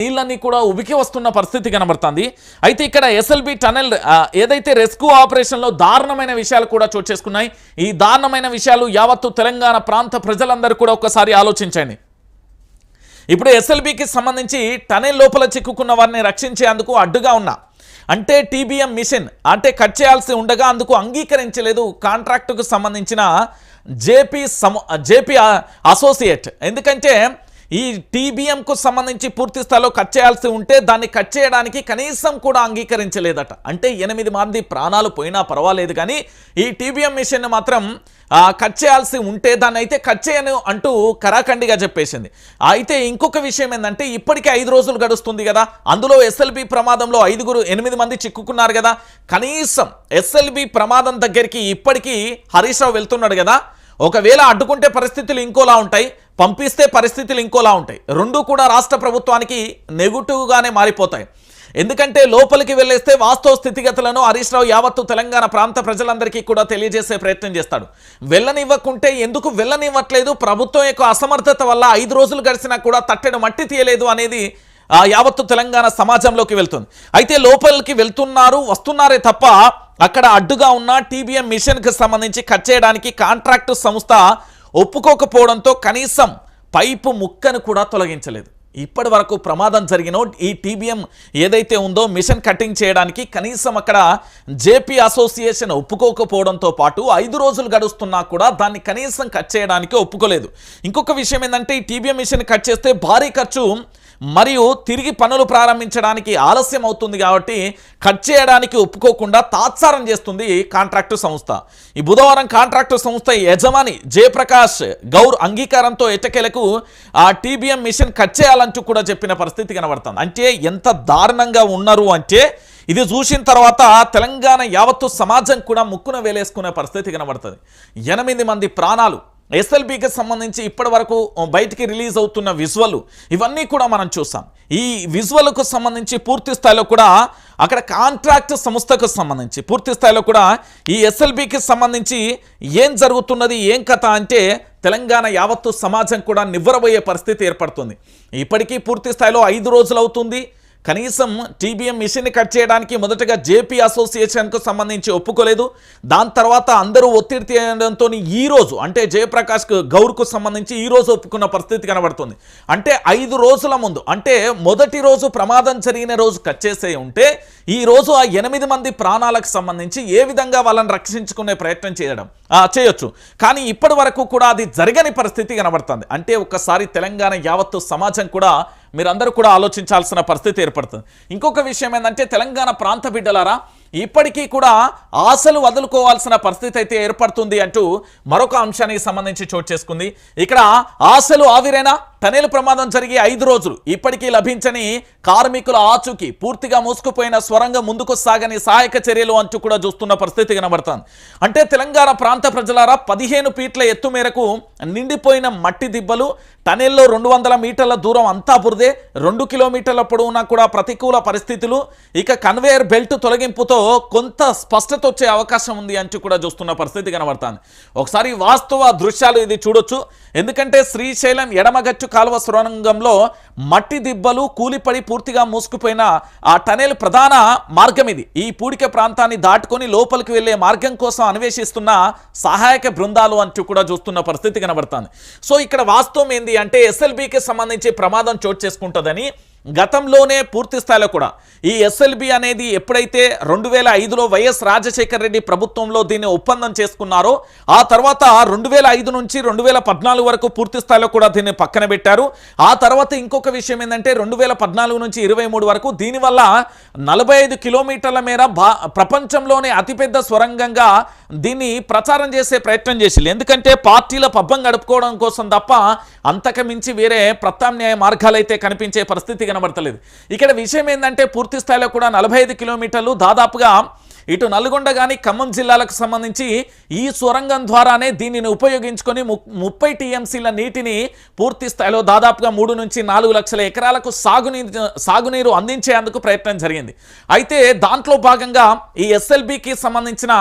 నీళ్ళన్నీ కూడా ఉబికి వస్తున్న పరిస్థితి కనబడుతుంది. అయితే ఇక్కడ ఎస్ఎల్బి టనెల్ ఏదైతే రెస్క్యూ ఆపరేషన్లో దారుణమైన విషయాలు కూడా చోటు చేసుకున్నాయి. ఈ దారుణమైన విషయాలు యావత్తు తెలంగాణ ప్రాంత ప్రజలందరూ కూడా ఒకసారి ఆలోచించండి. ఇప్పుడు ఎస్ఎల్బికి సంబంధించి టనెల్ లోపల చిక్కుకున్న వారిని రక్షించేందుకు అడ్డుగా ఉన్నా అంటే టీబీఎం మిషన్ అంటే కట్ చేయాల్సి ఉండగా అందుకు అంగీకరించలేదు కాంట్రాక్టుకు సంబంధించిన జేపీ సమ జేపీ అసోసియేట్ ఎందుకంటే ఈ టీబీఎంకు సంబంధించి పూర్తి స్థాయిలో కట్ చేయాల్సి ఉంటే దాన్ని కట్ చేయడానికి కనీసం కూడా అంగీకరించలేదట. అంటే ఎనిమిది మంది ప్రాణాలు పోయినా పర్వాలేదు కానీ ఈ టీబీఎం మిషన్ని మాత్రం కట్ చేయాల్సి ఉంటే దాన్ని అయితే కట్ చేయను అంటూ కరాఖండిగా చెప్పేసింది. అయితే ఇంకొక విషయం ఏంటంటే ఇప్పటికే ఐదు రోజులు గడుస్తుంది కదా. అందులో ఎస్ఎల్బి ప్రమాదంలో ఐదుగురు ఎనిమిది మంది చిక్కుకున్నారు కదా. కనీసం ఎస్ఎల్బి ప్రమాదం దగ్గరికి ఇప్పటికీ హరీష్ రావు వెళ్తున్నాడు కదా. ఒకవేళ అడ్డుకుంటే పరిస్థితులు ఇంకోలా ఉంటాయి పంపిస్తే పరిస్థితులు ఇంకోలా ఉంటాయి. రెండు కూడా రాష్ట్ర ప్రభుత్వానికి నెగిటివ్గానే మారిపోతాయి. ఎందుకంటే లోపలికి వెళ్ళేస్తే వాస్తవ స్థితిగతులను హరీష్ రావు యావత్తు తెలంగాణ ప్రాంత ప్రజలందరికీ కూడా తెలియజేసే ప్రయత్నం చేస్తాడు. వెళ్ళనివ్వకుంటే ఎందుకు వెళ్ళనివ్వట్లేదు? ప్రభుత్వం యొక్క అసమర్థత వల్ల ఐదు రోజులు గడిచినా కూడా తట్టెడు మట్టి తీయలేదు అనేది యావత్తు తెలంగాణ సమాజంలోకి వెళ్తుంది. అయితే లోపలికి వెళ్తున్నారు వస్తున్నారే తప్ప అక్కడ అడ్డుగా ఉన్న టీబీఎం మిషన్కి సంబంధించి కట్ చేయడానికి కాంట్రాక్టు సంస్థ ఒప్పుకోకపోవడంతో కనీసం పైపు ముక్కను కూడా తొలగించలేదు. ఇప్పటి వరకు ప్రమాదం జరిగిన ఈ టీబీఎం ఏదైతే ఉందో మిషన్ కటింగ్ చేయడానికి కనీసం అక్కడ జేపీ అసోసియేషన్ ఒప్పుకోకపోవడంతో పాటు ఐదు రోజులు గడుస్తున్నా కూడా దాన్ని కనీసం కట్ చేయడానికి ఒప్పుకోలేదు. ఇంకొక విషయం ఏంటంటే ఈ టీబీఎం మిషన్ కట్ చేస్తే భారీ ఖర్చు మరియు తిరిగి పనులు ప్రారంభించడానికి ఆలస్యం అవుతుంది కాబట్టి కట్ చేయడానికి ఒప్పుకోకుండా తాత్సారం చేస్తుంది కాంట్రాక్టు సంస్థ. ఈ బుధవారం కాంట్రాక్టు సంస్థ యజమాని జయప్రకాష్ గౌర్ అంగీకారంతో ఎటకెలకు ఆ టీబీఎం మిషన్ కట్ చేయాలంటూ కూడా చెప్పిన పరిస్థితి కనబడుతుంది. అంటే ఎంత దారుణంగా ఉన్నారు అంటే ఇది చూసిన తర్వాత తెలంగాణ యావత్తు సమాజం కూడా ముక్కున వేలేసుకునే పరిస్థితి కనబడుతుంది. ఎనిమిది మంది ప్రాణాలు ఎస్ఎల్బికి సంబంధించి ఇప్పటి వరకు బయటికి రిలీజ్ అవుతున్న విజువల్ ఇవన్నీ కూడా మనం చూసాం. ఈ విజువల్కు సంబంధించి పూర్తి స్థాయిలో కూడా అక్కడ కాంట్రాక్ట్ సంస్థకు సంబంధించి పూర్తి స్థాయిలో కూడా ఈ ఎస్ఎల్బికి సంబంధించి ఏం జరుగుతున్నది ఏం కథ అంటే తెలంగాణ యావత్తు సమాజం కూడా నివ్వరబోయే పరిస్థితి ఏర్పడుతుంది. ఇప్పటికీ పూర్తి స్థాయిలో ఐదు రోజులు అవుతుంది. కనీసం టీబీఎం మిషన్ని కట్ చేయడానికి మొదటగా జేపీ అసోసియేషన్కు సంబంధించి ఒప్పుకోలేదు. దాని తర్వాత అందరూ ఒత్తిడి తీయడంతో ఈ రోజు అంటే జయప్రకాష్ గౌర్కు సంబంధించి ఈరోజు ఒప్పుకున్న పరిస్థితి కనబడుతుంది. అంటే ఐదు రోజుల ముందు అంటే మొదటి రోజు ప్రమాదం జరిగిన రోజు కట్ చేసే ఉంటే ఈ రోజు ఆ ఎనిమిది మంది ప్రాణాలకు సంబంధించి ఏ విధంగా వాళ్ళని రక్షించుకునే ప్రయత్నం చేయడం చేయొచ్చు. కానీ ఇప్పటి వరకు కూడా అది జరగని పరిస్థితి కనబడుతుంది. అంటే ఒక్కసారి తెలంగాణ యావత్తు సమాజం కూడా మీరందరూ కూడా ఆలోచించాల్సిన పరిస్థితి ఏర్పడుతుంది. ఇంకొక విషయం ఏంటంటే తెలంగాణ ప్రాంత బిడ్డలారా ఇప్పటికీ కూడా ఆశలు వదులుకోవాల్సిన పరిస్థితి అయితే ఏర్పడుతుంది అంటూ మరొక అంశానికి సంబంధించి చోటు చేసుకుంది. ఇక్కడ ఆశలు ఆవిరైనా టనెల్ ప్రమాదం జరిగి ఐదు రోజులు ఇప్పటికీ లభించని కార్మికుల ఆచూకీ పూర్తిగా మూసుకుపోయిన స్వరంగం ముందుకు సాగని సహాయక చర్యలు అంటూ కూడా చూస్తున్న పరిస్థితి కనబడుతుంది. అంటే తెలంగాణ ప్రాంత ప్రజలారా పదిహేను ఫీట్ల ఎత్తు మేరకు నిండిపోయిన మట్టి దిబ్బలు టనెల్లో రెండు వందల మీటర్ల దూరం అంతా బురదే రెండు కిలోమీటర్ల పొడవునా కూడా ప్రతికూల పరిస్థితులు. ఇక కన్వేయర్ బెల్ట్ తొలగింపుతో కొంత స్పష్టత వచ్చే అవకాశం ఉంది అంటూ కూడా చూస్తున్న పరిస్థితి కనబడుతుంది. ఒకసారి వాస్తవ దృశ్యాలు ఇది చూడొచ్చు. ఎందుకంటే శ్రీశైలం ఎడమగచ్చు కాలువ సొరంగంలో మట్టి దిబ్బలు కూలిపడి పూర్తిగా మూసుకుపోయిన ఆ టనెల్ ప్రధాన మార్గం ఇది. ఈ పూడిక ప్రాంతాన్ని దాటుకొని లోపలికి వెళ్ళే మార్గం కోసం అన్వేషిస్తున్న సహాయక బృందాలు అంటూ కూడా చూస్తున్న పరిస్థితి కనబడుతుంది. సో ఇక్కడ వాస్తవం ఏంది అంటే ఎస్ఎల్బికి సంబంధించి ప్రమాదం చోటు చేసుకుంటుందని గతంలోనే పూర్తి స్థాయిలో కూడా. ఈ ఎస్ఎల్బి అనేది ఎప్పుడైతే రెండు వేల ఐదులో వైఎస్ రాజశేఖర రెడ్డి ప్రభుత్వంలో దీన్ని ఒప్పందం చేసుకున్నారో ఆ తర్వాత రెండు వేల ఐదు నుంచి రెండు వేల పద్నాలుగు వరకు పూర్తి స్థాయిలో కూడా దీన్ని పక్కన పెట్టారు. ఆ తర్వాత ఇంకొక విషయం ఏంటంటే రెండు వేల పద్నాలుగు నుంచి ఇరవై మూడు వరకు దీనివల్ల నలభై ఐదు కిలోమీటర్ల మేర భా ప్రపంచంలోనే అతిపెద్ద స్వరంగంగా దీన్ని ప్రచారం చేసే ప్రయత్నం చేసింది. ఎందుకంటే పార్టీల పబ్బం గడుపుకోవడం కోసం తప్ప అంతకమించి వేరే ప్రత్యామ్నాయ మార్గాలైతే కనిపించే పరిస్థితి కనబడతలేదు. ఇక్కడ విషయం ఏంటంటే పూర్తి స్థాయిలో కూడా నలభై ఐదు కిలోమీటర్లు దాదాపుగా ఇటు నల్గొండ కానీ ఖమ్మం జిల్లాలకు సంబంధించి ఈ సొరంగం ద్వారానే దీనిని ఉపయోగించుకొని ముప్పై టీఎంసీల నీటిని పూర్తి స్థాయిలో దాదాపుగా మూడు నుంచి నాలుగు లక్షల ఎకరాలకు సాగునీరు సాగునీరు అందించేందుకు ప్రయత్నం జరిగింది. అయితే దాంట్లో భాగంగా ఈ ఎస్ఎల్బికి సంబంధించిన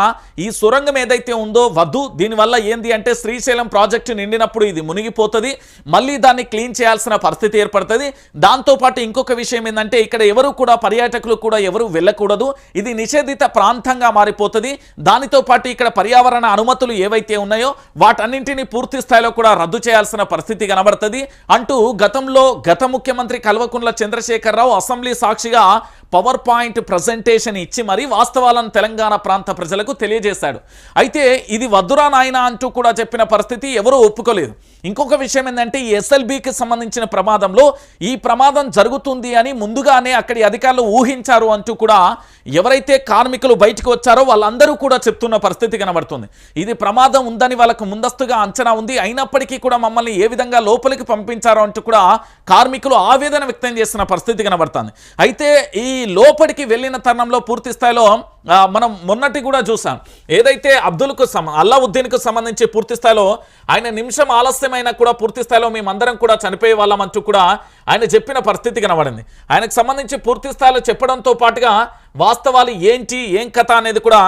ఈ సొరంగం ఏదైతే ఉందో వద్దు దీనివల్ల ఏంది అంటే శ్రీశైలం ప్రాజెక్టు నిండినప్పుడు ఇది మునిగిపోతుంది మళ్ళీ దాన్ని క్లీన్ చేయాల్సిన పరిస్థితి ఏర్పడుతుంది. దాంతోపాటు ఇంకొక విషయం ఏంటంటే ఇక్కడ ఎవరు కూడా పర్యాటకులు కూడా ఎవరు వెళ్ళకూడదు. ఇది నిషేధిత ప్రాంతంగా మారిపోతుంది. దానితో పాటు ఇక్కడ పర్యావరణ అనుమతులు ఏవైతే ఉన్నాయో వాటన్నింటినీ పూర్తి స్థాయిలో కూడా రద్దు చేయాల్సిన పరిస్థితి కనబడుతుంది. అంటూ గతంలో గత ముఖ్యమంత్రి కల్వకుంట్ల చంద్రశేఖరరావు అసెంబ్లీ సాక్షిగా పవర్ పాయింట్ ప్రజెంటేషన్ ఇచ్చి మరీ వాస్తవాలను తెలంగాణ ప్రాంత ప్రజలకు తెలియజేశాడు. అయితే ఇది వద్దురా నాయన అంటూ కూడా చెప్పిన పరిస్థితి ఎవరూ ఒప్పుకోలేదు. ఇంకొక విషయం ఏంటంటే ఈ ఎస్ఎల్బికి సంబంధించిన ప్రమాదంలో ఈ ప్రమాదం జరుగుతుంది అని ముందుగానే అక్కడి అధికారులు ఊహించారు అంటూ కూడా ఎవరైతే కార్మికులు బయటకు వచ్చారో వాళ్ళందరూ కూడా చెప్తున్న పరిస్థితి కనబడుతుంది. ఇది ప్రమాదం ఉందని వాళ్ళకు ముందస్తుగా అంచనా ఉంది. అయినప్పటికీ కూడా మమ్మల్ని ఏ విధంగా లోపలికి పంపించారో అంటూ కూడా కార్మికులు ఆవేదన వ్యక్తం చేస్తున్న పరిస్థితి కనబడుతుంది. అయితే ఈ లోపలికి వెళ్ళిన తరుణంలో పూర్తి స్థాయిలో మనం మొన్నటి కూడా చూసాం. ఏదైతే అబ్దుల్కు సమ అల్లావుద్దీన్కు సంబంధించి పూర్తి స్థాయిలో ఆయన నిమిషం ఆలస్యమైనా కూడా పూర్తి స్థాయిలో మేమందరం కూడా చనిపోయే వాళ్ళం అంటూ కూడా ఆయన చెప్పిన పరిస్థితి కనబడింది. ఆయనకు సంబంధించి పూర్తి స్థాయిలో చెప్పడంతో పాటుగా వాస్తవాలు ఏంటి ఏం కథ అనేది కూడా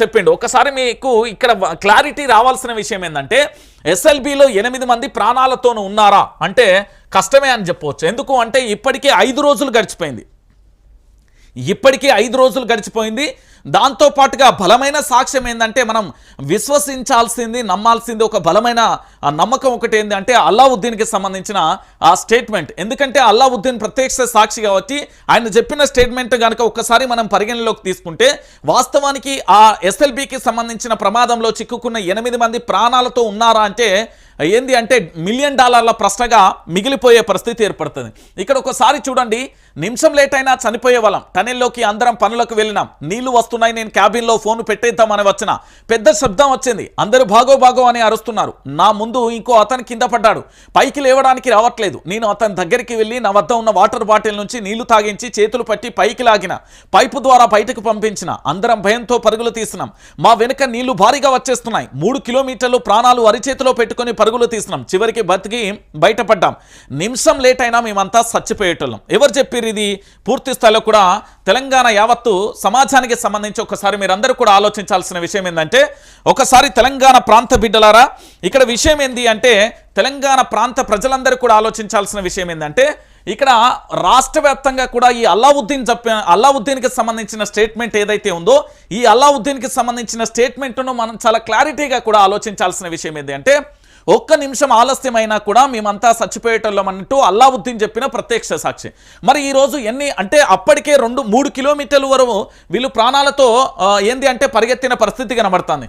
చెప్పిండు. ఒకసారి మీకు ఇక్కడ క్లారిటీ రావాల్సిన విషయం ఏంటంటే ఎస్ఎల్బిలో ఎనిమిది మంది ప్రాణాలతోనూ ఉన్నారా అంటే కష్టమే అని చెప్పవచ్చు ఎందుకు అంటే ఇప్పటికే ఐదు రోజులు గడిచిపోయింది. ఇప్పటికీ ఐదు రోజులు గడిచిపోయింది. దాంతో పాటుగా బలమైన సాక్ష్యం ఏంటంటే మనం విశ్వసించాల్సింది నమ్మాల్సింది ఒక బలమైన నమ్మకం ఒకటి ఏంది అంటే అల్లావుద్దీన్కి సంబంధించిన ఆ స్టేట్మెంట్. ఎందుకంటే అల్లావుద్దీన్ ప్రత్యక్ష సాక్షి కాబట్టి ఆయన చెప్పిన స్టేట్మెంట్ కనుక ఒక్కసారి మనం పరిగణలోకి తీసుకుంటే వాస్తవానికి ఆ ఎస్ఎల్బికి సంబంధించిన ప్రమాదంలో చిక్కుకున్న ఎనిమిది మంది ప్రాణాలతో ఉన్నారా అంటే ఏంది అంటే మిలియన్ డాలర్ల ప్రశ్నగా మిగిలిపోయే పరిస్థితి ఏర్పడుతుంది. ఇక్కడ ఒకసారి చూడండి నిమిషం లేట్ అయినా చనిపోయే వాళ్ళం. టనెల్లోకి అందరం పనులకు వెళ్ళినాం. నీళ్ళు వస్తున్నాయి నేను క్యాబిన్లో ఫోన్ పెట్టేద్దామని వచ్చిన. పెద్ద శబ్దం వచ్చింది. అందరూ బాగో బాగో అని అరుస్తున్నారు. నా ముందు ఇంకో అతను కింద పడ్డాడు. పైకి లేవడానికి రావట్లేదు. నేను అతని దగ్గరికి వెళ్ళి నా వద్ద ఉన్న వాటర్ బాటిల్ నుంచి నీళ్ళు తాగించి చేతులు పట్టి పైకి లాగిన. పైపు ద్వారా బయటకు పంపించిన. అందరం భయంతో పరుగులు తీసినాం. మా వెనుక నీళ్ళు భారీగా వచ్చేస్తున్నాయి. మూడు కిలోమీటర్లు ప్రాణాలు అరిచేతిలో పెట్టుకొని పరుగులు తీసినాం చివరికి బతికి బయటపడ్డాం. నిమిషం లేట్ అయినా మేమంతా చచ్చిపోయేటోళ్ళం. ఎవరు చెప్పారు ఇది? పూర్తి స్థాయిలో కూడా తెలంగాణ యావత్తు సమాజానికి సంబంధించి ఒకసారి మీరందరూ కూడా ఆలోచించాల్సిన విషయం ఏంటంటే ఒకసారి తెలంగాణ ప్రాంత బిడ్డలారా ఇక్కడ విషయం ఏంది అంటే తెలంగాణ ప్రాంత ప్రజలందరూ కూడా ఆలోచించాల్సిన విషయం ఏంటంటే ఇక్కడ రాష్ట్ర వ్యాప్తంగా కూడా ఈ అల్లావుద్దీన్ చెప్ప అల్లావుద్దీన్కి సంబంధించిన స్టేట్మెంట్ ఏదైతే ఉందో ఈ అల్లావుద్దీన్కి సంబంధించిన స్టేట్మెంట్ను మనం చాలా క్లారిటీగా కూడా ఆలోచించాల్సిన విషయం ఏంటి అంటే ఒక్క నిమిషం ఆలస్యమైనా కూడా మేమంతా చచ్చిపోయేటోళ్ళం అన్నట్టు అల్లావుద్దీన్ చెప్పిన ప్రత్యక్ష సాక్షి. మరి ఈరోజు ఎన్ని అంటే అప్పటికే రెండు మూడు కిలోమీటర్ల వరకు వీళ్ళు ప్రాణాలతో ఏంది అంటే పరిగెత్తిన పరిస్థితి కనబడుతుంది.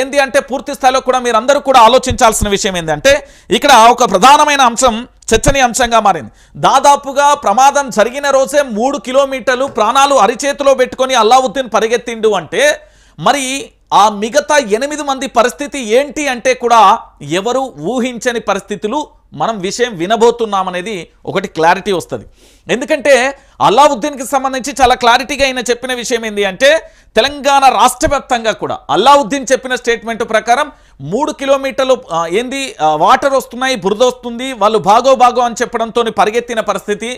ఏంది అంటే పూర్తి స్థాయిలో కూడా మీరందరూ కూడా ఆలోచించాల్సిన విషయం ఏంటంటే ఇక్కడ ఒక ప్రధానమైన అంశం చర్చనీయాంశంగా మారింది. దాదాపుగా ప్రమాదం జరిగిన రోజే మూడు కిలోమీటర్లు ప్రాణాలు అరిచేతిలో పెట్టుకొని అల్లావుద్దీన్ పరిగెత్తిండు అంటే మరి ఆ మిగతా ఎనిమిది మంది పరిస్థితి ఏంటి అంటే కూడా ఎవరు ఊహించని పరిస్థితులు మనం విషయం వినబోతున్నామనేది ఒకటి క్లారిటీ వస్తుంది. ఎందుకంటే అల్లావుద్దీన్కి సంబంధించి చాలా క్లారిటీగా ఆయన చెప్పిన విషయం ఏంటి అంటే తెలంగాణ రాష్ట్ర కూడా అల్లావుద్దీన్ చెప్పిన స్టేట్మెంట్ ప్రకారం మూడు కిలోమీటర్లు ఏంది వాటర్ వస్తున్నాయి బురద వస్తుంది వాళ్ళు బాగో బాగో అని చెప్పడంతో పరిగెత్తిన పరిస్థితి.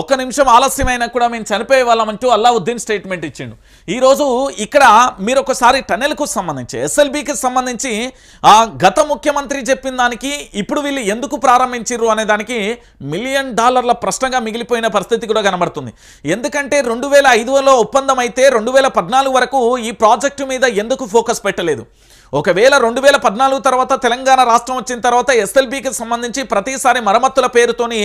ఒక్క నిమిషం ఆలస్యమైనా కూడా మేము చనిపోయే వాళ్ళమంటూ అల్లావుద్దీన్ స్టేట్మెంట్ ఇచ్చిండు. ఈరోజు ఇక్కడ మీరు ఒకసారి టనెల్కు సంబంధించి ఎస్ఎల్బికి సంబంధించి గత ముఖ్యమంత్రి చెప్పిన దానికి ఇప్పుడు వీళ్ళు ఎందుకు ప్రారంభించారు అనే దానికి మిలియన్ డాలర్ల ప్రశ్నగా మిగిలిపోయిన పరిస్థితి కూడా కనబడుతుంది. ఎందుకంటే రెండు వేల ఐదులో ఒప్పందం అయితే రెండు వేల పద్నాలుగు వరకు ఈ ప్రాజెక్టు మీద ఎందుకు ఫోకస్ పెట్టలేదు? ఒకవేళ రెండు వేల పద్నాలుగు తర్వాత తెలంగాణ రాష్ట్రం వచ్చిన తర్వాత ఎస్ఎల్బికి సంబంధించి ప్రతిసారి మరమ్మతుల పేరుతోని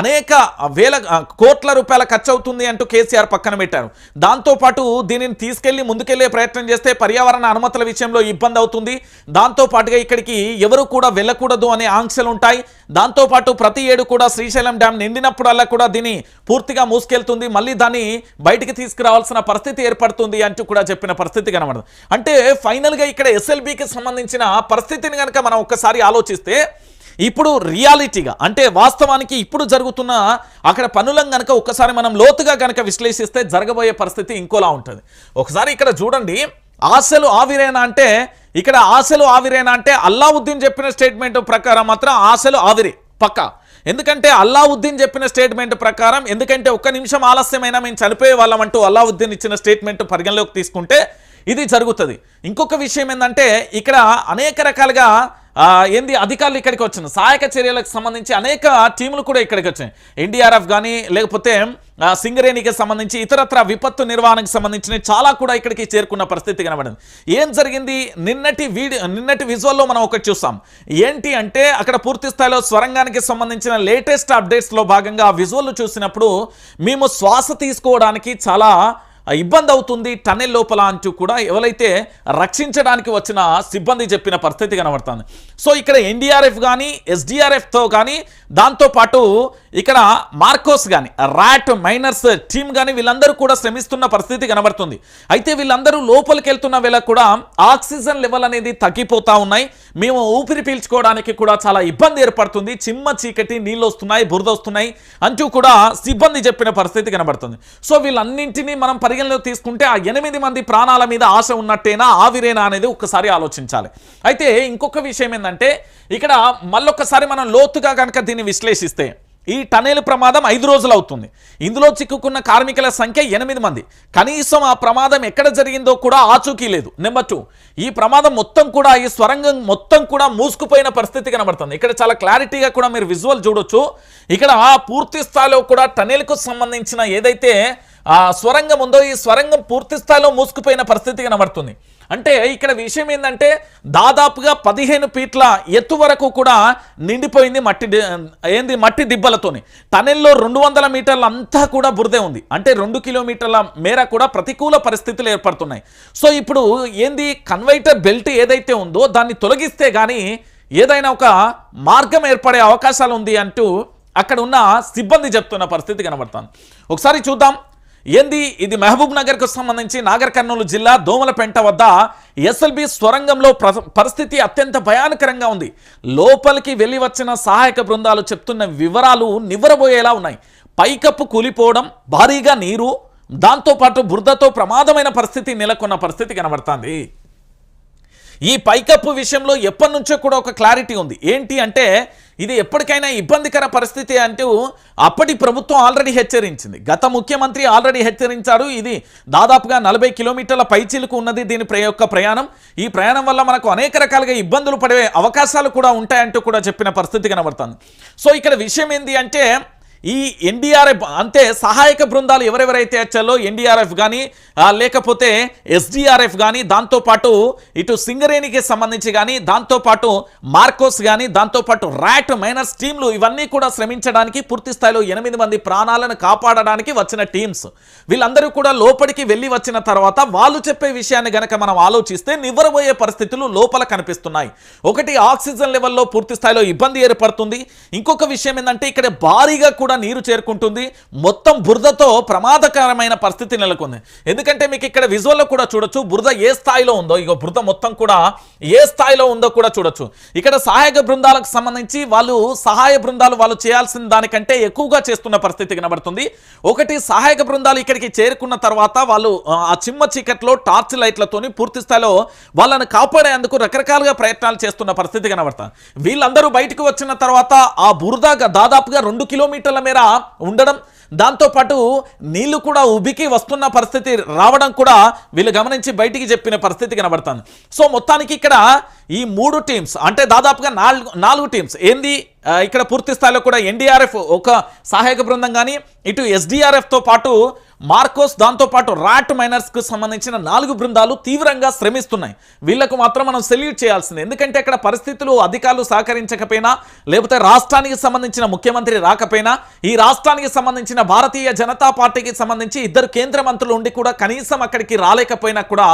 అనేక వేల కోట్ల రూపాయల ఖర్చు అవుతుంది అంటూ కేసీఆర్ పక్కన పెట్టారు. దాంతోపాటు దీనిని తీసుకెళ్ళి ముందుకెళ్ళే ప్రయత్నం చేస్తే పర్యావరణ అనుమతుల విషయంలో ఇబ్బంది అవుతుంది. దాంతో పాటుగా ఇక్కడికి ఎవరు కూడా వెళ్ళకూడదు అనే ఆంక్షలు ఉంటాయి. దాంతోపాటు ప్రతి ఏడు కూడా శ్రీశైలం డ్యామ్ నిండినప్పుడల్లా కూడా దీన్ని పూర్తిగా మూసుకెళ్తుంది. మళ్ళీ దాన్ని బయటికి తీసుకురావాల్సిన పరిస్థితి ఏర్పడుతుంది అంటూ కూడా చెప్పిన పరిస్థితి కనబడదు. అంటే ఫైనల్గా ఇక్కడ ఎస్ఎల్బికి సంబంధించిన పరిస్థితిని కనుక మనం ఒక్కసారి ఆలోచిస్తే ఇప్పుడు రియాలిటీగా అంటే వాస్తవానికి ఇప్పుడు జరుగుతున్న అక్కడ పనులను కనుక ఒక్కసారి మనం లోతుగా కనుక విశ్లేషిస్తే జరగబోయే పరిస్థితి ఇంకోలా ఉంటుంది. ఒకసారి ఇక్కడ చూడండి ఆశలు ఆవిరేనా అంటే ఇక్కడ ఆశలు ఆవిరేనా అంటే అల్లావుద్దీన్ చెప్పిన స్టేట్మెంట్ ప్రకారం మాత్రం ఆశలు ఆవిరే పక్కా. ఎందుకంటే అల్లావుద్దీన్ చెప్పిన స్టేట్మెంట్ ప్రకారం ఎందుకంటే ఒక్క నిమిషం ఆలస్యమైనా మేము చనిపోయే వాళ్ళం అంటూ అల్లావుద్దీన్ ఇచ్చిన స్టేట్మెంట్ పరిగణలోకి తీసుకుంటే ఇది జరుగుతుంది. ఇంకొక విషయం ఏంటంటే ఇక్కడ అనేక రకాలుగా ఏంది అధికారులు ఇక్కడికి వచ్చిన సహాయక చర్యలకు సంబంధించి అనేక టీములు కూడా ఇక్కడికి వచ్చాయి. ఎన్డీఆర్ఎఫ్ కానీ లేకపోతే సింగరేణికి సంబంధించి ఇతరత్ర విపత్తు నిర్వహణకు సంబంధించిన చాలా కూడా ఇక్కడికి చేరుకున్న పరిస్థితి కనబడింది. ఏం జరిగింది? నిన్నటి వీడియో నిన్నటి విజువల్లో మనం ఒకటి చూసాం. ఏంటి అంటే అక్కడ పూర్తి స్థాయిలో స్వరంగానికి సంబంధించిన లేటెస్ట్ అప్డేట్స్లో భాగంగా ఆ విజువల్ చూసినప్పుడు మేము శ్వాస తీసుకోవడానికి చాలా ఇబ్బంది అవుతుంది టన్నెల్ లోపల అంటూ కూడా ఎవరైతే రక్షించడానికి వచ్చిన సిబ్బంది చెప్పిన పరిస్థితి కనబడుతుంది. సో ఇక్కడ ఎన్డీఆర్ఎఫ్ కానీ ఎస్డిఆర్ఎఫ్తో కానీ దాంతోపాటు ఇక్కడ మార్కోస్ కానీ ర్యాట్ మైనర్స్ టీమ్ కానీ వీళ్ళందరూ కూడా శ్రమిస్తున్న పరిస్థితి కనబడుతుంది. అయితే వీళ్ళందరూ లోపలికి వెళ్తున్న వేళ కూడా ఆక్సిజన్ లెవెల్ అనేది తగ్గిపోతూ ఉన్నాయి. మేము ఊపిరి పీల్చుకోవడానికి కూడా చాలా ఇబ్బంది ఏర్పడుతుంది. చిమ్మ చీకటి నీళ్ళు వస్తున్నాయి బురద వస్తున్నాయి అంటూ కూడా సిబ్బంది చెప్పిన పరిస్థితి కనబడుతుంది. సో వీళ్ళన్నింటినీ మనం పరిగణలో తీసుకుంటే ఆ ఎనిమిది మంది ప్రాణాల మీద ఆశ ఉన్నట్టేనా ఆవిరేనా అనేది ఒక్కసారి ఆలోచించాలి. అయితే ఇంకొక విషయం ఏంటంటే ఇక్కడ మళ్ళొక్కసారి మనం లోతుగా కనుక దీన్ని విశ్లేషిస్తే ఈ టనెల్ ప్రమాదం ఐదు రోజులు అవుతుంది. ఇందులో చిక్కుకున్న కార్మికుల సంఖ్య ఎనిమిది మంది. కనీసం ఆ ప్రమాదం ఎక్కడ జరిగిందో కూడా ఆచూకీ లేదు. నెంబర్ టూ ఈ ప్రమాదం మొత్తం కూడా ఈ స్వరంగం మొత్తం కూడా మూసుకుపోయిన పరిస్థితి కనబడుతుంది. ఇక్కడ చాలా క్లారిటీగా కూడా మీరు విజువల్ చూడొచ్చు. ఇక్కడ పూర్తి స్థాయిలో కూడా టనెల్కు సంబంధించిన ఏదైతే ఆ స్వరంగం ఉందో ఈ స్వరంగం పూర్తి స్థాయిలో మూసుకుపోయిన పరిస్థితి కనబడుతుంది. అంటే ఇక్కడ విషయం ఏంటంటే దాదాపుగా పదిహేను ఫీట్ల ఎత్తు వరకు కూడా నిండిపోయింది మట్టి ఏంది మట్టి దిబ్బలతోని. టనెల్లో రెండు వందల మీటర్ల అంతా కూడా బురదే ఉంది. అంటే రెండు కిలోమీటర్ల మేర కూడా ప్రతికూల పరిస్థితులు ఏర్పడుతున్నాయి. సో ఇప్పుడు ఏంది కన్వైటర్ బెల్ట్ ఏదైతే ఉందో దాన్ని తొలగిస్తే కానీ ఏదైనా ఒక మార్గం ఏర్పడే అవకాశాలు ఉంది అంటూ అక్కడ ఉన్న సిబ్బంది చెప్తున్న పరిస్థితి కనబడుతుంది. ఒకసారి చూద్దాం. ఏంది? ఇది మహబూబ్ నగర్కు సంబంధించి నాగర్ కర్నూలు జిల్లా దోమలపెంట వద్ద ఎస్ఎల్బి స్వరంగంలో ప్ర- పరిస్థితి అత్యంత భయానకరంగా ఉంది. లోపలికి వెళ్ళి వచ్చిన సహాయక బృందాలు చెప్తున్న వివరాలు నివ్వరబోయేలా ఉన్నాయి. పైకప్పు కూలిపోవడం భారీగా నీరు దాంతోపాటు బురదతో ప్రమాదమైన పరిస్థితి నెలకొన్న పరిస్థితి కనబడుతుంది. ఈ పైకప్పు విషయంలో ఎప్పటి నుంచో కూడా ఒక క్లారిటీ ఉంది. ఏంటి అంటే ఇది ఎప్పటికైనా ఇబ్బందికర పరిస్థితి అంటూ అప్పటి ప్రభుత్వం ఆల్రెడీ హెచ్చరించింది. గత ముఖ్యమంత్రి ఆల్రెడీ హెచ్చరించారు. ఇది దాదాపుగా నలభై కిలోమీటర్ల పైచీలకు ఉన్నది దీని ప్ర యొక్క ప్రయాణం. ఈ ప్రయాణం వల్ల మనకు అనేక రకాలుగా ఇబ్బందులు పడే అవకాశాలు కూడా ఉంటాయంటూ కూడా చెప్పిన పరిస్థితి కనబడుతుంది. సో ఇక్కడ విషయం ఏంటి అంటే ఈ ఎన్డీఆర్ఎఫ్ అంటే సహాయక బృందాలు ఎవరెవరైతే వచ్చాలో ఎన్డీఆర్ఎఫ్ కానీ లేకపోతే ఎస్డిఆర్ఎఫ్ కానీ దాంతోపాటు ఇటు సింగరేణికి సంబంధించి కానీ దాంతోపాటు మార్కోస్ కానీ దాంతోపాటు ర్యాట్ మైనర్స్ టీంలు ఇవన్నీ కూడా శ్రమించడానికి పూర్తి స్థాయిలో ఎనిమిది మంది ప్రాణాలను కాపాడడానికి వచ్చిన టీమ్స్. వీళ్ళందరూ కూడా లోపలికి వెళ్ళి వచ్చిన తర్వాత వాళ్ళు చెప్పే విషయాన్ని గనక మనం ఆలోచిస్తే నివ్వరబోయే పరిస్థితులు లోపల కనిపిస్తున్నాయి. ఒకటి ఆక్సిజన్ లెవెల్లో పూర్తి స్థాయిలో ఇబ్బంది ఏర్పడుతుంది. ఇంకొక విషయం ఏంటంటే ఇక్కడ భారీగా కూడా నీరు చేరుకుంటుంది. మొత్తం బురదతో ప్రమాదకరమైన పరిస్థితి నెలకొంది. ఎందుకంటే మీకు ఇక్కడ విజువల్లో కూడా చూడొచ్చు బురద ఏ స్థాయిలో ఉందో ఇక బురద మొత్తం కూడా ఏ స్థాయిలో ఉందో కూడా చూడొచ్చు. ఇక్కడ సహాయక బృందాలకు సంబంధించి వాళ్ళు సహాయ బృందాలు వాళ్ళు చేయాల్సిన దానికంటే ఎక్కువగా చేస్తున్న పరిస్థితి కనబడుతుంది. ఒకటి సహాయక బృందాలు ఇక్కడికి చేరుకున్న తర్వాత వాళ్ళు ఆ, చిమ్మ చీకట్లో టార్చ్ లైట్లతోని పూర్తి స్థాయిలో వాళ్ళని కాపాడేందుకు రకరకాలుగా ప్రయత్నాలు చేస్తున్న పరిస్థితి కనబడతాం. వీళ్ళందరూ బయటకు వచ్చిన తర్వాత ఆ బురద దాదాపుగా రెండు కిలోమీటర్ల మేర ఉండడం. దాంతోపాటు నీళ్ళు కూడా ఉబికి వస్తున్న పరిస్థితి రావడం కూడా వీళ్ళు గమనించి బయటికి చెప్పిన పరిస్థితి కనబడుతుంది. సో మొత్తానికి ఇక్కడ ఈ మూడు టీమ్స్ అంటే దాదాపుగా నాలుగు నాలుగు టీమ్స్ ఏంది ఇక్కడ పూర్తి స్థాయిలో కూడా ఎన్డీఆర్ఎఫ్ ఒక సహాయక బృందం కానీ ఇటు ఎస్డీఆర్ఎఫ్తో పాటు మార్కోస్ దాంతోపాటు రాట్ మైనర్స్కు సంబంధించిన నాలుగు బృందాలు తీవ్రంగా శ్రమిస్తున్నాయి. వీళ్ళకు మాత్రం మనం సెల్యూట్ చేయాల్సింది. ఎందుకంటే అక్కడ పరిస్థితులు అధికారులు సహకరించకపోయినా లేకపోతే రాష్ట్రానికి సంబంధించిన ముఖ్యమంత్రి రాకపోయినా ఈ రాష్ట్రానికి సంబంధించిన భారతీయ జనతా పార్టీకి సంబంధించి ఇద్దరు కేంద్ర మంత్రులు ఉండి కూడా కనీసం అక్కడికి రాలేకపోయినా కూడా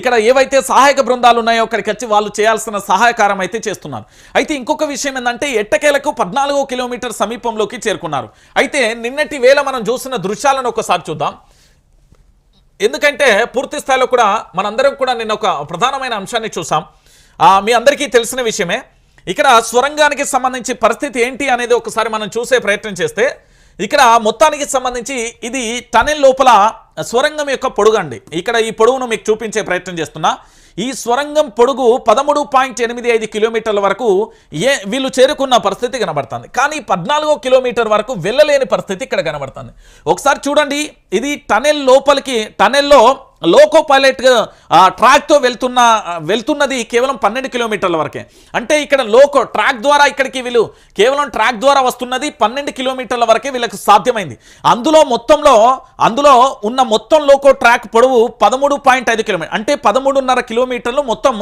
ఇక్కడ ఏవైతే సహాయక బృందాలు ఉన్నాయో అక్కడికి వచ్చి వాళ్ళు చేయాల్సిన సహాయకారం అయితే చేస్తున్నారు. అయితే ఇంకొక విషయం ఏంటంటే ఎట్టకేలకు పద్నాలుగో కిలోమీటర్ సమీపంలోకి చేరుకున్నారు. అయితే నిన్నటి వేళ మనం చూసిన దృశ్యాలను ఒకసారి చూద్దాం. ఎందుకంటే పూర్తి స్థాయిలో కూడా మనందరం కూడా నిన్న ఒక ప్రధానమైన అంశాన్ని చూసాం. మీ అందరికీ తెలిసిన విషయమే. ఇక్కడ స్వరంగానికి సంబంధించి పరిస్థితి ఏంటి అనేది ఒకసారి మనం చూసే ప్రయత్నం చేస్తే ఇక్కడ మొత్తానికి సంబంధించి ఇది టనెల్ లోపల స్వరంగం యొక్క పొడుగు అండి ఇక్కడ ఈ పొడవును మీకు చూపించే ప్రయత్నం చేస్తున్నా. ఈ స్వరంగం పొడుగు పదమూడు పాయింట్ ఎనిమిది ఐదు కిలోమీటర్ల వరకు ఏ వీళ్ళు చేరుకున్న పరిస్థితి కనబడుతుంది. కానీ పద్నాలుగో కిలోమీటర్ వరకు వెళ్ళలేని పరిస్థితి ఇక్కడ కనబడుతుంది. ఒకసారి చూడండి. ఇది టనెల్ లోపలికి టనెల్లో లోకో పైలట్ ట్రాక్తో వెళ్తున్న వెళ్తున్నది కేవలం పన్నెండు కిలోమీటర్ల వరకే. అంటే ఇక్కడ లోకో ట్రాక్ ద్వారా ఇక్కడికి వీళ్ళు కేవలం ట్రాక్ ద్వారా వస్తున్నది పన్నెండు కిలోమీటర్ల వరకే వీళ్ళకి సాధ్యమైంది. అందులో మొత్తంలో అందులో ఉన్న మొత్తం లోకో ట్రాక్ పొడవు పదమూడు పాయింట్ ఐదు కిలోమీటర్ అంటే పదమూడున్నర కిలోమీటర్లు మొత్తం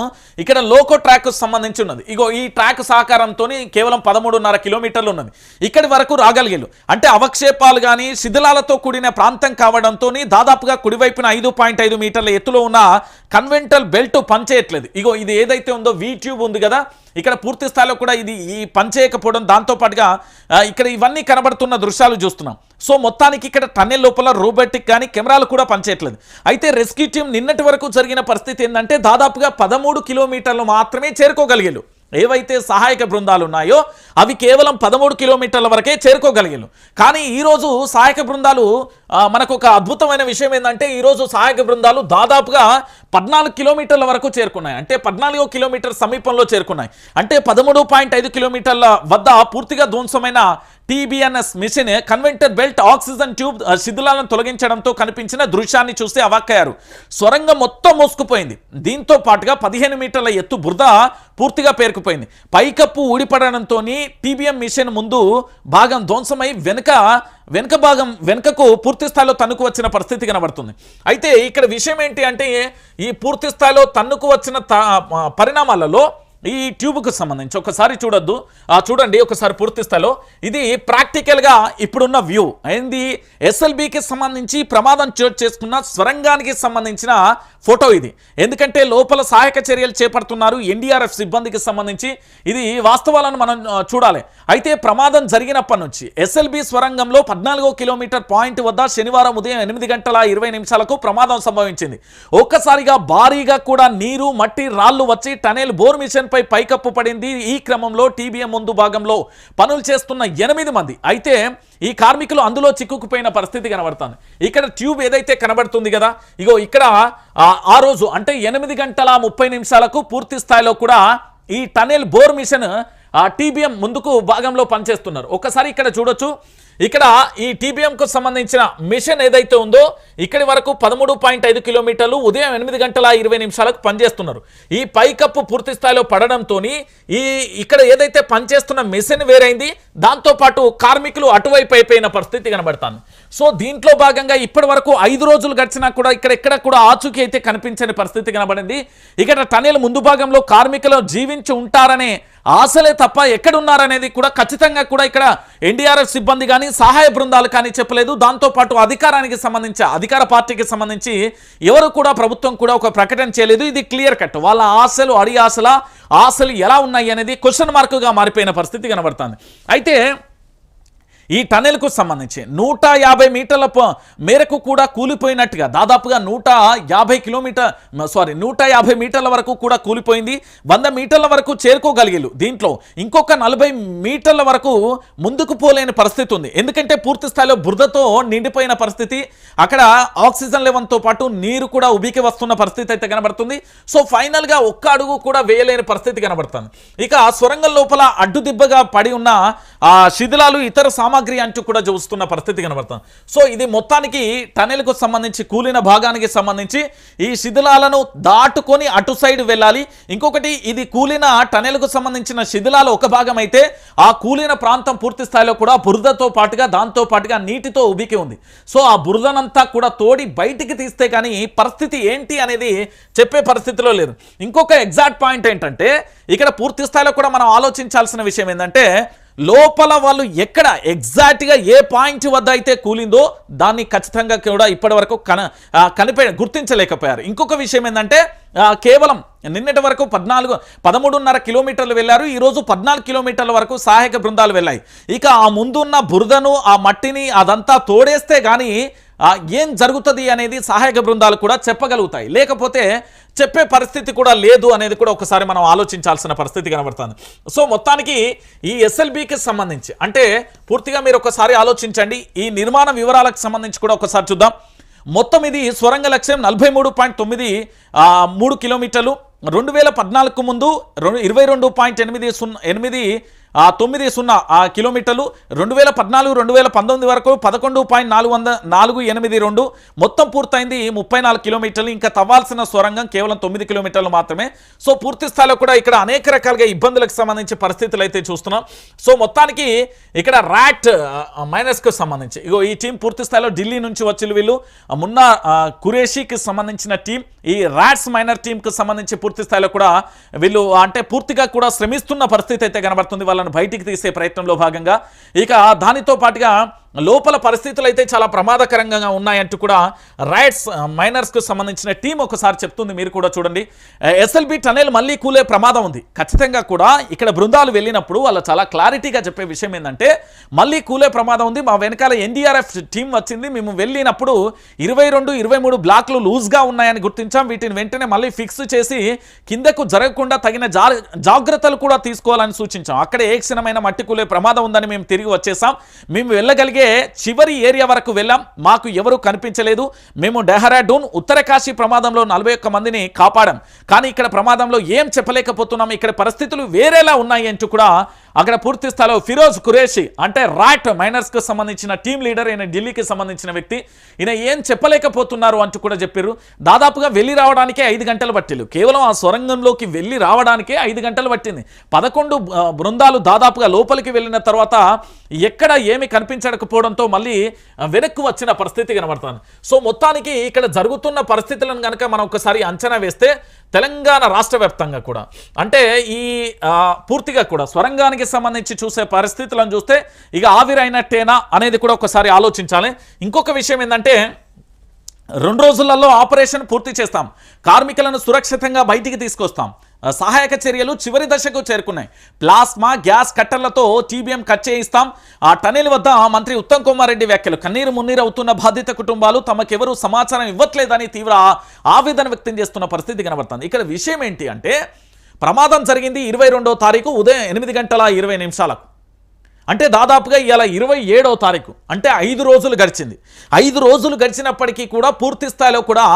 ఇక్కడ లోకో ట్రాక్ సంబంధించి ఉన్నది. ఇగో ఈ ట్రాక్ సహకారంతో కేవలం పదమూడున్నర కిలోమీటర్లు ఉన్నది. ఇక్కడి వరకు రాగలిగారు అంటే అవక్షేపాలు కానీ శిథిలాలతో కూడిన ప్రాంతం కావడంతో దాదాపుగా కుడివైపున ఐదు పాయింట్ ఐదు మీటర్ల ఎత్తులో ఉన్న కన్వెంటల్ బెల్ట్ పనిచేయట్లేదు. ఇగో ఇది ఏదైతే ఉందో వీ ట్యూబ్ ఉంది కదా ఇక్కడ పూర్తి స్థాయిలో కూడా ఇది ఈ పనిచేయకపోవడం దాంతో పాటుగా ఇక్కడ ఇవన్నీ కనబడుతున్న దృశ్యాలు చూస్తున్నాం. సో మొత్తానికి ఇక్కడ టన్నెల్ లోపల రోబోటిక్ కానీ కెమెరాలు కూడా పనిచేయట్లేదు. అయితే రెస్క్యూ టీం నిన్నటి వరకు జరిగిన పరిస్థితి ఏంటంటే దాదాపుగా పదమూడు కిలోమీటర్లు మాత్రమే చేరుకోగలిగారు. ఏవైతే సహాయక బృందాలు ఉన్నాయో అవి కేవలం పదమూడు కిలోమీటర్ల వరకే చేరుకోగలిగారు. కానీ ఈరోజు సహాయక బృందాలు మనకు ఒక అద్భుతమైన విషయం ఏంటంటే ఈరోజు సహాయక బృందాలు దాదాపుగా పద్నాలుగు కిలోమీటర్ల వరకు చేరుకున్నాయి. అంటే పద్నాలుగో కిలోమీటర్ సమీపంలో చేరుకున్నాయి. అంటే పదమూడు పాయింట్ ఐదు కిలోమీటర్ల వద్ద పూర్తిగా ధ్వంసమైన టీబీఎన్ఎస్ machine conveyor belt oxygen tube శిథిలాలను తొలగించడంతో కనిపించిన దృశ్యాన్ని చూస్తే అవాక్కయ్యారు. స్వరంగం మొత్తం మోసుకుపోయింది. దీంతో పాటుగా పదిహేను మీటర్ల ఎత్తు బురద పూర్తిగా పేరుకుపోయింది. పైకప్పు ఊడిపడడంతో టీబీఎం మిషన్ ముందు భాగం ధ్వంసమై వెనుక వెనుక భాగం వెనుకకు పూర్తి స్థాయిలో తన్నుకు వచ్చిన పరిస్థితి కనబడుతుంది. అయితే ఇక్కడ విషయం ఏంటి అంటే ఈ పూర్తి స్థాయిలో తన్నుకు వచ్చిన పరిణామాలలో ఈ ట్యూబ్కు సంబంధించి. ఒకసారి చూడొద్దు. చూడండి. ఒకసారి పూర్తి స్థాయిలో. ఇది ప్రాక్టికల్గా ఇప్పుడున్న వ్యూ. అయింది ఎస్ఎల్బికి సంబంధించి ప్రమాదం చోటు చేసుకున్న స్వరంగానికి సంబంధించిన ఫోటో ఇది. ఎందుకంటే లోపల సహాయక చర్యలు చేపడుతున్నారు ఎన్డీఆర్ఎఫ్ సిబ్బందికి సంబంధించి. ఇది వాస్తవాలను మనం చూడాలి. అయితే ప్రమాదం జరిగినప్పటి నుంచి ఎస్ఎల్బి స్వరంగంలో పద్నాలుగో కిలోమీటర్ పాయింట్ వద్ద శనివారం ఉదయం ఎనిమిది గంటల ఇరవై నిమిషాలకు ప్రమాదం సంభవించింది. ఒక్కసారిగా భారీగా కూడా నీరు మట్టి రాళ్ళు వచ్చి టనెల్ బోర్ మిషన్ పై పైకప్పు పడింది. ఈ క్రమంలో టీబీఎం ముందు భాగంలో పనులు చేస్తున్న ఎనిమిది మంది. అయితే ఈ కార్మికులు అందులో చిక్కుకుపోయిన పరిస్థితి కనబడుతుంది. ఇక్కడ ట్యూబ్ ఏదైతే కనబడుతుంది కదా ఇగో ఇక్కడ ఆ, రోజు అంటే ఎనిమిది గంటల ముప్పై నిమిషాలకు పూర్తి స్థాయిలో కూడా ఈ టనెల్ బోర్ మిషన్ ఆ టీబీఎం ముందుకు భాగంలో పనిచేస్తున్నారు. ఒకసారి ఇక్కడ చూడొచ్చు. ఇక్కడ ఈ టీబీఎంకు సంబంధించిన మిషన్ ఏదైతే ఉందో ఇక్కడి వరకు పదమూడు పాయింట్ ఐదు కిలోమీటర్లు ఉదయం ఎనిమిది గంటల ఇరవై నిమిషాలకు పనిచేస్తున్నారు. ఈ పైకప్పు పూర్తి స్థాయిలో పడడంతో ఈ ఇక్కడ ఏదైతే పనిచేస్తున్న మిషన్ వేరైంది దాంతోపాటు కార్మికులు అటువైపు అయిపోయిన పరిస్థితి కనబడుతుంది. సో దీంట్లో భాగంగా ఇప్పటి వరకు ఐదు రోజులు గడిచినా కూడా ఇక్కడ ఎక్కడ కూడా ఆచూకీ అయితే కనిపించని పరిస్థితి కనబడింది. ఇక్కడ టనెల్ ముందు భాగంలో కార్మికులు జీవించి ఉంటారనే ఆశలే తప్ప ఎక్కడున్నారనేది కూడా ఖచ్చితంగా కూడా ఇక్కడ ఎన్డీఆర్ఎఫ్ సిబ్బంది కానీ సహాయ బృందాలు కానీ చెప్పలేదు. దాంతోపాటు అధికారానికి సంబంధించి అధికార పార్టీకి సంబంధించి ఎవరు కూడా ప్రభుత్వం కూడా ఒక ప్రకటన చేయలేదు. ఇది క్లియర్ కట్. వాళ్ళ ఆశలు అడి ఆశల ఆశలు ఎలా ఉన్నాయి అనేది క్వశ్చన్ మార్కుగా మారిపోయిన పరిస్థితి కనబడుతుంది. అయితే ఈ టనెల్కు సంబంధించి నూట యాభై మీటర్ల మేరకు కూడా కూలిపోయినట్టుగా దాదాపుగా నూట యాభై కిలోమీటర్ సారీ నూట యాభై మీటర్ల వరకు కూడా కూలిపోయింది. వంద మీటర్ల వరకు చేరుకోగలిగారు. దీంట్లో ఇంకొక నలభై మీటర్ల వరకు ముందుకు పోలేని పరిస్థితి ఉంది. ఎందుకంటే పూర్తి స్థాయిలో బురదతో నిండిపోయిన పరిస్థితి. అక్కడ ఆక్సిజన్ లెవెల్తో పాటు నీరు కూడా ఉబికి వస్తున్న పరిస్థితి అయితే కనబడుతుంది. సో ఫైనల్గా ఒక్క అడుగు కూడా వేయలేని పరిస్థితి కనబడుతుంది. ఇక సొరంగం లోపల అడ్డుదిబ్బగా పడి ఉన్న ఆ శిథిలాలు ఇతర సామాగ్రి అంటూ కూడా చూస్తున్న పరిస్థితి కనబడుతుంది సో ఇది మొత్తానికి టనెల్కు సంబంధించి కూలిన భాగానికి సంబంధించి ఈ శిథిలాలను దాటుకొని అటు సైడ్ వెళ్ళాలి. ఇంకొకటి ఇది కూలిన టనెల్కు సంబంధించిన శిథిలాలు ఒక భాగం అయితే ఆ కూలిన ప్రాంతం పూర్తి స్థాయిలో కూడా బురదతో పాటుగా దాంతో పాటుగా నీటితో ఉబికి ఉంది. సో ఆ బురదనంతా కూడా తోడి బయటికి తీస్తే కానీ పరిస్థితి ఏంటి అనేది చెప్పే పరిస్థితిలో లేదు ఇంకొక ఎగ్జాక్ట్ పాయింట్ ఏంటంటే ఇక్కడ పూర్తి స్థాయిలో కూడా మనం ఆలోచించాల్సిన విషయం ఏంటంటే లోపల వాళ్ళు ఎక్కడ ఎగ్జాక్ట్గా ఏ పాయింట్ వద్ద అయితే కూలిందో దాన్ని ఖచ్చితంగా కూడా ఇప్పటి వరకు కన కనిపే గుర్తించలేకపోయారు. ఇంకొక విషయం ఏంటంటే కేవలం నిన్నటి వరకు పద్నాలుగు పదమూడున్నర కిలోమీటర్లు వెళ్ళారు. ఈరోజు పద్నాలుగు కిలోమీటర్ల వరకు సహాయక బృందాలు వెళ్ళాయి. ఇక ఆ ముందున్న బురదను ఆ మట్టిని అదంతా తోడేస్తే కానీ ఏం జరుగుతుంది అనేది సహాయక బృందాలు కూడా చెప్పగలుగుతాయి. లేకపోతే చెప్పే పరిస్థితి కూడా లేదు అనేది కూడా ఒకసారి మనం ఆలోచించాల్సిన పరిస్థితి కనబడుతుంది. సో మొత్తానికి ఈ ఎస్ఎల్బికి సంబంధించి అంటే పూర్తిగా మీరు ఒకసారి ఆలోచించండి. ఈ నిర్మాణ వివరాలకు సంబంధించి కూడా ఒకసారి చూద్దాం. మొత్తం ఇది స్వరంగ లక్ష్యం నలభై మూడు పాయింట్ తొమ్మిది మూడు కిలోమీటర్లు. రెండు వేల పద్నాలుగు ముందు రెండు ఇరవై రెండు పాయింట్ ఎనిమిది సున్నా ఎనిమిది ఆ, తొమ్మిది సున్నా ఆ, కిలోమీటర్లు రెండు వేల పద్నాలుగు రెండు వేల పంతొమ్మిది వరకు పదకొండు పాయింట్ నాలుగు వంద నాలుగు ఎనిమిది రెండు. మొత్తం పూర్తయింది ముప్పై నాలుగు కిలోమీటర్లు. ఇంకా తవ్వాల్సిన సొరంగం కేవలం తొమ్మిది కిలోమీటర్లు మాత్రమే. సో పూర్తి స్థాయిలో కూడా ఇక్కడ అనేక రకాలుగా ఇబ్బందులకు సంబంధించి పరిస్థితులు అయితే చూస్తున్నాం. సో మొత్తానికి ఇక్కడ ర్యాట్ మైనస్కు సంబంధించి. ఇగో ఈ టీం పూర్తి స్థాయిలో ఢిల్లీ నుంచి వచ్చిన వీళ్ళు. మున్నా ఆ, కురేషికి సంబంధించిన టీం. ఈ ర్యాట్స్ మైనర్ టీంకి సంబంధించి పూర్తి స్థాయిలో కూడా వీళ్ళు అంటే పూర్తిగా కూడా శ్రమిస్తున్న పరిస్థితి అయితే కనబడుతుంది. బయటికి తీసే ప్రయత్నంలో భాగంగా ఇక దానితో పాటుగా లోపల పరిస్థితులు అయితే చాలా ప్రమాదకరంగా ఉన్నాయంటూ కూడా రైట్స్ మైనర్స్కు సంబంధించిన టీం ఒకసారి చెప్తుంది. మీరు కూడా చూడండి. ఎస్ఎల్బి టనెల్ మళ్ళీ కూలే ప్రమాదం ఉంది. ఖచ్చితంగా కూడా ఇక్కడ బృందాలు వెళ్ళినప్పుడు వాళ్ళు చాలా క్లారిటీగా చెప్పే విషయం ఏంటంటే మళ్ళీ కూలే ప్రమాదం ఉంది. మా వెనకాల ఎన్డీఆర్ఎఫ్ టీం వచ్చింది. మేము వెళ్ళినప్పుడు ఇరవై రెండు ఇరవై మూడు బ్లాక్లు లూజ్గా ఉన్నాయని గుర్తించాం. వీటిని వెంటనే మళ్ళీ ఫిక్స్ చేసి కిందకు జరగకుండా తగిన జా జాగ్రత్తలు కూడా తీసుకోవాలని సూచించాం. అక్కడ ఏ క్షణమైన మట్టి కూలే ప్రమాదం ఉందని మేము తిరిగి వచ్చేసాం. మేము వెళ్ళగలిగే చివరి ఏరియా వరకు వెళ్ళాం. మాకు ఎవరు కనిపించలేదు. మేము డెహ్రాడూన్ ఉత్తరకాశీ ప్రమాదంలో నలభై ఒక్క మందిని కాపాడాం. కానీ ఇక్కడ ప్రమాదంలో ఏం చెప్పలేకపోతున్నాం. ఇక్కడ పరిస్థితులు వేరేలా ఉన్నాయి అంటూ కూడా అక్కడ పూర్తి స్థాయిలో ఫిరోజ్ ఖురేషి అంటే రాట్ మైనర్స్కు సంబంధించిన టీం లీడర్ ఈయన ఢిల్లీకి సంబంధించిన వ్యక్తి. ఈయన ఏం చెప్పలేకపోతున్నారు అంటూ కూడా చెప్పారు దాదాపుగా వెళ్ళి రావడానికే ఐదు గంటలు పట్టిల్లు. కేవలం ఆ సొరంగంలోకి వెళ్ళి రావడానికే ఐదు గంటలు పట్టింది. పదకొండు బృందాలు దాదాపుగా లోపలికి వెళ్ళిన తర్వాత ఎక్కడ ఏమి కనిపించకపోవడంతో మళ్ళీ వెనక్కు వచ్చిన పరిస్థితి కనబడుతుంది. సో మొత్తానికి ఇక్కడ జరుగుతున్న పరిస్థితులను కనుక మనం ఒకసారి అంచనా వేస్తే తెలంగాణ రాష్ట్ర వ్యాప్తంగా కూడా. అంటే ఈ పూర్తిగా కూడా స్వరంగానికి సంబంధించి చూసే పరిస్థితులను చూస్తే ఇక ఆవిరైనట్టేనా అనేది కూడా ఒకసారి ఆలోచించాలి. ఇంకొక విషయం ఏంటంటే రెండు రోజులలో ఆపరేషన్ పూర్తి చేస్తాం. కార్మికులను సురక్షితంగా బయటికి తీసుకొస్తాం. సహాయక చర్యలు చివరి దశకు చేరుకున్నాయి. ప్లాస్మా గ్యాస్ కట్టర్లతో టీబీఎం కట్ చేయిస్తాం. ఆ టనెల్ వద్ద మంత్రి ఉత్తమ్ కుమార్ రెడ్డి వ్యాఖ్యలు. కన్నీరు మున్నీరు అవుతున్న బాధిత కుటుంబాలు తమకెవరూ సమాచారం ఇవ్వట్లేదని తీవ్ర ఆవేదన వ్యక్తం చేస్తున్న పరిస్థితి కనబడుతుంది. ఇక్కడ విషయం ఏంటి అంటే ప్రమాదం జరిగింది ఇరవై రెండో తారీఖు ఉదయం ఎనిమిది గంటల ఇరవై నిమిషాలకు. అంటే దాదాపుగా ఇలా ఇరవై ఏడవ తారీఖు అంటే ఐదు రోజులు గడిచింది. ఐదు రోజులు గడిచినప్పటికీ కూడా పూర్తి స్థాయిలో కూడా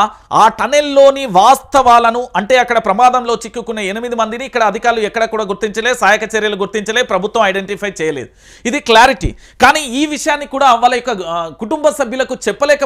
ఆ టనెల్లోని వాస్తవాలను అంటే అక్కడ ప్రమాదంలో చిక్కుకున్న ఎనిమిది మందిని ఇక్కడ అధికారులు ఎక్కడ కూడా గుర్తించలే సహాయక చర్యలు గుర్తించలే ప్రభుత్వం ఐడెంటిఫై చేయలేదు. ఇది క్లారిటీ. కానీ ఈ విషయాన్ని కూడా వాళ్ళ యొక్క కుటుంబ సభ్యులకు చెప్పలేక